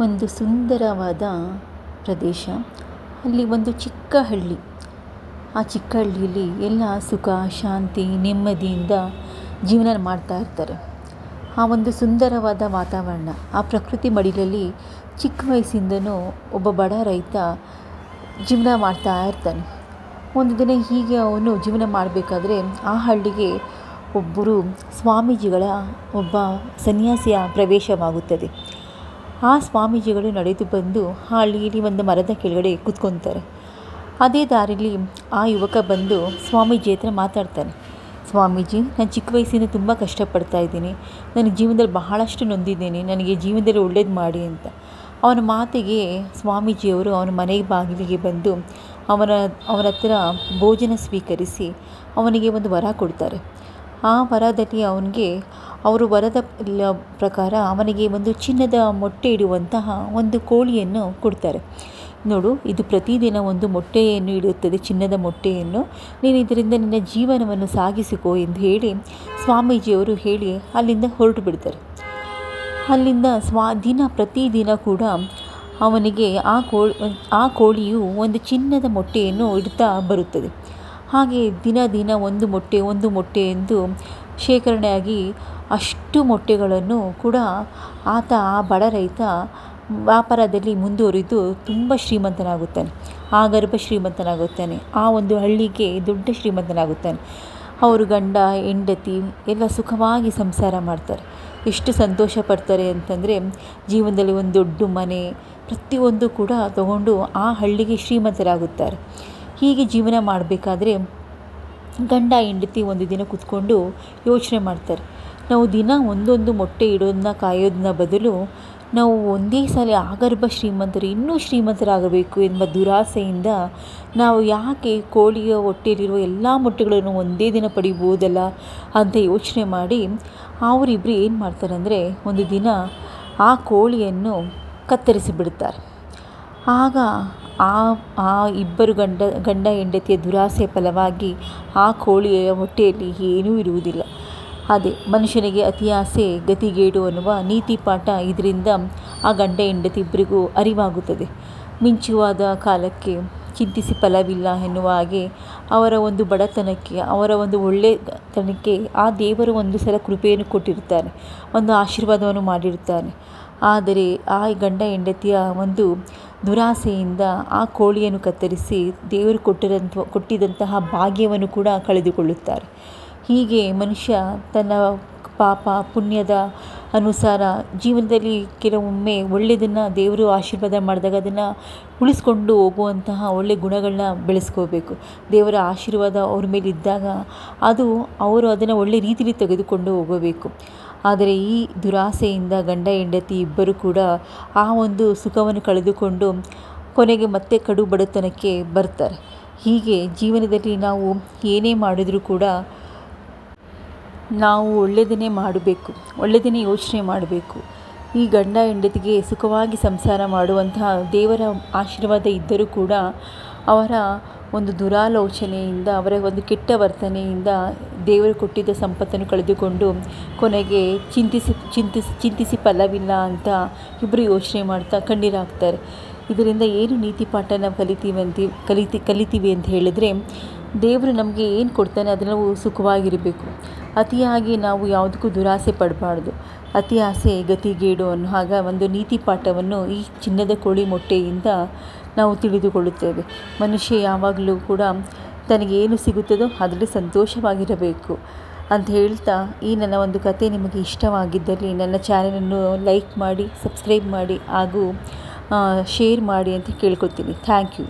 ಒಂದು ಸುಂದರವಾದ ಪ್ರದೇಶ. ಅಲ್ಲಿ ಒಂದು ಚಿಕ್ಕ ಹಳ್ಳಿ. ಆ ಚಿಕ್ಕ ಹಳ್ಳಿಯಲ್ಲಿ ಎಲ್ಲ ಸುಖ, ಶಾಂತಿ, ನೆಮ್ಮದಿಯಿಂದ ಜೀವನ ಮಾಡ್ತಾ ಇರ್ತಾರೆ. ಆ ಒಂದು ಸುಂದರವಾದ ವಾತಾವರಣ, ಆ ಪ್ರಕೃತಿ ಮಡಿಲಲ್ಲಿ ಚಿಕ್ಕ ವಯಸ್ಸಿಂದನೂ ಒಬ್ಬ ಬಡ ರೈತ ಜೀವನ ಮಾಡ್ತಾ ಇರ್ತಾನೆ. ಒಂದು ದಿನ ಹೀಗೆ ಅವನು ಜೀವನ ಮಾಡಬೇಕಾದ್ರೆ ಆ ಹಳ್ಳಿಗೆ ಒಬ್ಬರು ಸ್ವಾಮೀಜಿಗಳ ಒಬ್ಬ ಸನ್ಯಾಸಿಯ ಪ್ರವೇಶವಾಗುತ್ತದೆ. ಆ ಸ್ವಾಮೀಜಿಗಳು ನಡೆದು ಬಂದು ಹಳ್ಳಿಯಲ್ಲಿ ಒಂದು ಮರದ ಕೆಳಗಡೆ ಕೂತ್ಕೊತಾರೆ. ಅದೇ ದಾರಿಲಿ ಆ ಯುವಕ ಬಂದು ಸ್ವಾಮೀಜಿ ಹತ್ರ ಮಾತಾಡ್ತಾನೆ. ಸ್ವಾಮೀಜಿ, ನಾನು ಚಿಕ್ಕ ವಯಸ್ಸಿಂದ ತುಂಬ ಕಷ್ಟಪಡ್ತಾ ಇದ್ದೀನಿ. ನನ್ನ ಜೀವನದಲ್ಲಿ ಬಹಳಷ್ಟು ನೊಂದಿದ್ದೀನಿ. ನನಗೆ ಜೀವನದಲ್ಲಿ ಒಳ್ಳೇದು ಮಾಡಿ ಅಂತ. ಅವನ ಮಾತಿಗೆ ಸ್ವಾಮೀಜಿಯವರು ಅವನ ಮನೆ ಬಾಗಿಲಿಗೆ ಬಂದು ಅವನ ಅವನ ಹತ್ರ ಭೋಜನ ಸ್ವೀಕರಿಸಿ ಅವನಿಗೆ ಒಂದು ವರ ಕೊಡ್ತಾರೆ. ಆ ವರದಲ್ಲಿ ಅವನಿಗೆ, ಅವರು ವರದ ಪ್ರಕಾರ ಅವನಿಗೆ ಒಂದು ಚಿನ್ನದ ಮೊಟ್ಟೆ ಇಡುವಂತಹ ಒಂದು ಕೋಳಿಯನ್ನು ಕೊಡ್ತಾರೆ. ನೋಡು, ಇದು ಪ್ರತಿದಿನ ಒಂದು ಮೊಟ್ಟೆಯನ್ನು ಇಡುತ್ತದೆ, ಚಿನ್ನದ ಮೊಟ್ಟೆಯನ್ನು. ನೀನು ಇದರಿಂದ ನಿನ್ನ ಜೀವನವನ್ನು ಸಾಗಿಸಿಕೋ ಎಂದು ಹೇಳಿ ಸ್ವಾಮೀಜಿಯವರು ಹೇಳಿ ಅಲ್ಲಿಂದ ಹೊರಟು ಬಿಡ್ತಾರೆ. ಅಲ್ಲಿಂದ ಸ್ವಾ, ದಿನ ಪ್ರತಿದಿನ ಕೂಡ ಅವನಿಗೆ ಆ ಕೋಳಿ ಆ ಕೋಳಿಯು ಒಂದು ಚಿನ್ನದ ಮೊಟ್ಟೆಯನ್ನು ಇಡ್ತಾ ಬರುತ್ತದೆ. ಹಾಗೆ ದಿನ ದಿನ ಒಂದು ಮೊಟ್ಟೆ ಒಂದು ಮೊಟ್ಟೆ ಎಂದು ಶೇಖರಣೆಯಾಗಿ ಅಷ್ಟು ಮೊಟ್ಟೆಗಳನ್ನು ಕೂಡ ಆತ ಆ ಬಡ ರೈತ ವ್ಯಾಪಾರದಲ್ಲಿ ಮುಂದುವರಿದು ತುಂಬ ಶ್ರೀಮಂತನಾಗುತ್ತಾನೆ. ಆ ಗರ್ಭ ಶ್ರೀಮಂತನಾಗುತ್ತಾನೆ. ಆ ಒಂದು ಹಳ್ಳಿಗೆ ದೊಡ್ಡ ಶ್ರೀಮಂತನಾಗುತ್ತಾನೆ. ಅವರು ಗಂಡ, ಹೆಂಡತಿ ಎಲ್ಲ ಸುಖವಾಗಿ ಸಂಸಾರ ಮಾಡ್ತಾರೆ. ಎಷ್ಟು ಸಂತೋಷ ಪಡ್ತಾರೆ ಅಂತಂದರೆ ಜೀವನದಲ್ಲಿ ಒಂದು ದೊಡ್ಡ ಮನೆ ಪ್ರತಿಯೊಂದು ಕೂಡ ತಗೊಂಡು ಆ ಹಳ್ಳಿಗೆ ಶ್ರೀಮಂತರಾಗುತ್ತಾರೆ. ಹೀಗೆ ಜೀವನ ಮಾಡಬೇಕಾದ್ರೆ ಗಂಡ ಹೆಂಡತಿ ಒಂದು ದಿನ ಕೂತ್ಕೊಂಡು ಯೋಚನೆ ಮಾಡ್ತಾರೆ. ನಾವು ದಿನ ಒಂದೊಂದು ಮೊಟ್ಟೆ ಇಡೋದನ್ನ ಕಾಯೋದನ್ನ ಬದಲು ನಾವು ಒಂದೇ ಸಲ ಆಗರ್ಭ ಶ್ರೀಮಂತರು, ಇನ್ನೂ ಶ್ರೀಮಂತರಾಗಬೇಕು ಎಂಬ ದುರಾಸೆಯಿಂದ ನಾವು ಯಾಕೆ ಕೋಳಿಯ ಹೊಟ್ಟೆಯಲ್ಲಿರುವ ಎಲ್ಲ ಮೊಟ್ಟೆಗಳನ್ನು ಒಂದೇ ದಿನ ಪಡಿಬೋದಲ್ಲ ಅಂತ ಯೋಚನೆ ಮಾಡಿ ಅವರಿಬ್ಬರು ಏನು ಮಾಡ್ತಾರೆ ಅಂದರೆ ಒಂದು ದಿನ ಆ ಕೋಳಿಯನ್ನು ಕತ್ತರಿಸಿ ಬಿಡ್ತಾರೆ. ಆಗ ಆ ಆ ಇಬ್ಬರು ಗಂಡ ಗಂಡ ಹೆಂಡತಿಯ ದುರಾಸೆ ಫಲವಾಗಿ ಆ ಕೋಳಿಯ ಹೊಟ್ಟೆಯಲ್ಲಿ ಏನೂ ಇರುವುದಿಲ್ಲ. ಅದೇ ಮನುಷ್ಯನಿಗೆ ಅತಿ ಆಸೆ ಗತಿಗೇಡು ಅನ್ನುವ ನೀತಿ ಪಾಠ ಇದರಿಂದ ಆ ಗಂಡ ಹೆಂಡತಿ ಇಬ್ಬರಿಗೂ ಅರಿವಾಗುತ್ತದೆ. ಮಿಂಚುವಾದ ಕಾಲಕ್ಕೆ ಚಿಂತಿಸಿ ಫಲವಿಲ್ಲ ಎನ್ನುವ ಹಾಗೆ ಅವರ ಒಂದು ಬಡತನಕ್ಕೆ, ಅವರ ಒಂದು ಒಳ್ಳೆತನಕ್ಕೆ ಆ ದೇವರು ಒಂದು ಸಲ ಕೃಪೆಯನ್ನು ಕೊಟ್ಟಿರ್ತಾನೆ ಒಂದು ಆಶೀರ್ವಾದವನ್ನು ಮಾಡಿರ್ತಾನೆ ಆದರೆ ಆ ಗಂಡ ಹೆಂಡತಿಯ ಒಂದು ದುರಾಸೆಯಿಂದ ಆ ಕೋಳಿಯನ್ನು ಕತ್ತರಿಸಿ ದೇವರು ಕೊಟ್ಟಿರಂಥ, ಕೊಟ್ಟಿದಂತಹ ಭಾಗ್ಯವನ್ನು ಕೂಡ ಕಳೆದುಕೊಳ್ಳುತ್ತಾರೆ. ಹೀಗೆ ಮನುಷ್ಯ ತನ್ನ ಪಾಪ ಪುಣ್ಯದ ಅನುಸಾರ ಜೀವನದಲ್ಲಿ ಕೆಲವೊಮ್ಮೆ ಒಳ್ಳೆಯದನ್ನು ದೇವರು ಆಶೀರ್ವಾದ ಮಾಡಿದಾಗ ಅದನ್ನು ಉಳಿಸ್ಕೊಂಡು ಹೋಗುವಂತಹ ಒಳ್ಳೆಯ ಗುಣಗಳನ್ನ ಬೆಳೆಸ್ಕೋಬೇಕು ದೇವರ ಆಶೀರ್ವಾದ ಅವ್ರ ಮೇಲೆ ಇದ್ದಾಗ ಅದು ಅವರು ಅದನ್ನು ಒಳ್ಳೆಯ ರೀತಿಯಲ್ಲಿ ತೆಗೆದುಕೊಂಡು ಹೋಗಬೇಕು. ಆದರೆ ಈ ದುರಾಸೆಯಿಂದ ಗಂಡ, ಹೆಂಡತಿ ಇಬ್ಬರು ಕೂಡ ಆ ಒಂದು ಸುಖವನ್ನು ಕಳೆದುಕೊಂಡು ಕೊನೆಗೆ ಮತ್ತೆ ಕಡು ಬಡತನಕ್ಕೆ ಬರ್ತಾರೆ. ಹೀಗೆ ಜೀವನದಲ್ಲಿ ನಾವು ಏನೇ ಮಾಡಿದರೂ ಕೂಡ ನಾವು ಒಳ್ಳೆಯದನ್ನೇ ಮಾಡಬೇಕು, ಒಳ್ಳೆಯದನ್ನೇ ಯೋಚನೆ ಮಾಡಬೇಕು. ಈ ಗಂಡ ಹೆಂಡತಿಗೆ ಸುಖವಾಗಿ ಸಂಸಾರ ಮಾಡುವಂತಹ ದೇವರ ಆಶೀರ್ವಾದ ಇದ್ದರೂ ಕೂಡ ಅವರ ಒಂದು ದುರಾಲೋಚನೆಯಿಂದ, ಅವರ ಒಂದು ಕೆಟ್ಟ ವರ್ತನೆಯಿಂದ ದೇವರು ಕೊಟ್ಟಿದ್ದ ಸಂಪತ್ತನ್ನು ಕಳೆದುಕೊಂಡು ಕೊನೆಗೆ ಚಿಂತಿಸಿ ಚಿಂತಿಸಿ ಚಿಂತಿಸಿ ಫಲವಿಲ್ಲ ಅಂತ ಇಬ್ಬರು ಯೋಚನೆ ಮಾಡ್ತಾ ಕಣ್ಣೀರಾಗ್ತಾರೆ. ಇದರಿಂದ ಏನು ನೀತಿ ಪಾಠ ನಾವು ಕಲಿತೀವಿ ಅಂತ, ಕಲಿತಿ, ಕಲಿತೀವಿ ಅಂತ ಹೇಳಿದರೆ ದೇವರು ನಮಗೆ ಏನು ಕೊಡ್ತಾನೆ ಅದನ್ನು ನಾವು ಸುಖವಾಗಿರಬೇಕು. ಅತಿಯಾಗಿ ನಾವು ಯಾವುದಕ್ಕೂ ದುರಾಸೆ ಪಡಬಾರ್ದು. ಅತಿ ಆಸೆ ಗತಿಗೇಡು ಅನ್ನೋ ಆಗ ಒಂದು ನೀತಿ ಪಾಠವನ್ನು ಈ ಚಿನ್ನದ ಕೋಳಿ ಮೊಟ್ಟೆಯಿಂದ ನಾವು ತಿಳಿದುಕೊಳ್ಳುತ್ತೇವೆ. ಮನುಷ್ಯ ಯಾವಾಗಲೂ ಕೂಡ ತನಗೇನು ಸಿಗುತ್ತದೋ ಅದರಲ್ಲಿ ಸಂತೋಷವಾಗಿರಬೇಕು ಅಂತ ಹೇಳ್ತಾ ಈ ನನ್ನ ಒಂದು ಕತೆ ನಿಮಗೆ ಇಷ್ಟವಾಗಿದ್ದಲ್ಲಿ ನನ್ನ ಚಾನಲನ್ನು ಲೈಕ್ ಮಾಡಿ, ಸಬ್ಸ್ಕ್ರೈಬ್ ಮಾಡಿ ಹಾಗೂ ಶೇರ್ ಮಾಡಿ ಅಂತ ಕೇಳ್ಕೊತೀನಿ. Thank you.